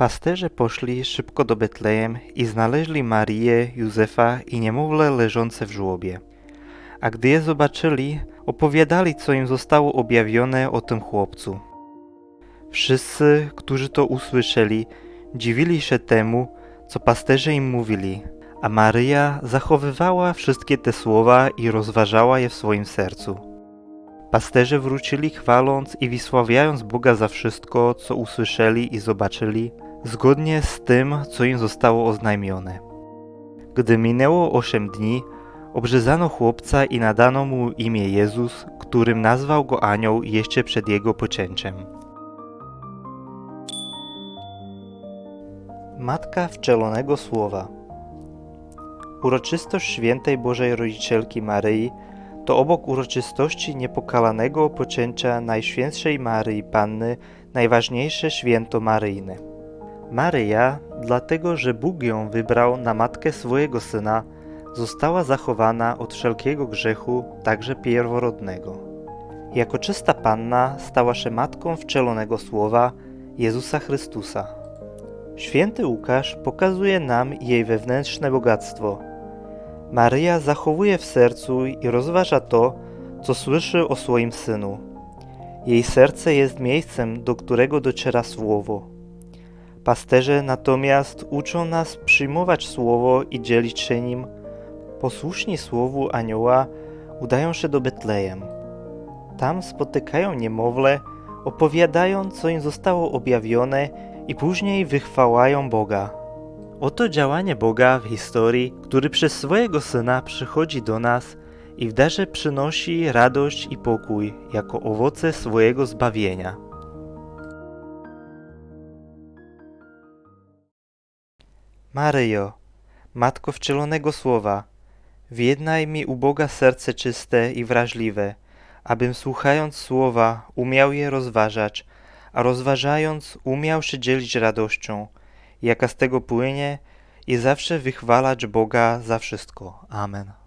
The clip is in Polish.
Pasterze poszli szybko do Betlejem i znaleźli Marię, Józefa i niemowlę leżące w żłobie. A gdy je zobaczyli, opowiadali, co im zostało objawione o tym chłopcu. Wszyscy, którzy to usłyszeli, dziwili się temu, co pasterze im mówili, a Maryja zachowywała wszystkie te słowa i rozważała je w swoim sercu. Pasterze wrócili chwaląc i wysławiając Boga za wszystko, co usłyszeli i zobaczyli, zgodnie z tym, co im zostało oznajmione. Gdy minęło osiem dni, obrzezano chłopca i nadano mu imię Jezus, którym nazwał go anioł jeszcze przed jego poczęciem. Matka Wczelonego Słowa Uroczystość Świętej Bożej Rodzicielki Maryi to obok uroczystości niepokalanego poczęcia Najświętszej Maryi Panny najważniejsze święto maryjne. Maryja, dlatego że Bóg ją wybrał na matkę swojego Syna, została zachowana od wszelkiego grzechu, także pierworodnego. Jako czysta Panna stała się matką wczelonego Słowa Jezusa Chrystusa. Święty Łukasz pokazuje nam jej wewnętrzne bogactwo. Maryja zachowuje w sercu i rozważa to, co słyszy o swoim synu. Jej serce jest miejscem, do którego dociera słowo. Pasterze natomiast uczą nas przyjmować słowo i dzielić się nim. Posłuszni słowu anioła udają się do Betlejem. Tam spotykają niemowlę, opowiadają, co im zostało objawione i później wychwałają Boga. Oto działanie Boga w historii, który przez swojego Syna przychodzi do nas i w darze przynosi radość i pokój jako owoce swojego zbawienia. Maryjo, Matko wcielonego Słowa, wjednaj mi u Boga serce czyste i wrażliwe, abym słuchając Słowa umiał je rozważać, a rozważając umiał się dzielić radością, jaka z tego płynie i zawsze wychwalać Boga za wszystko. Amen.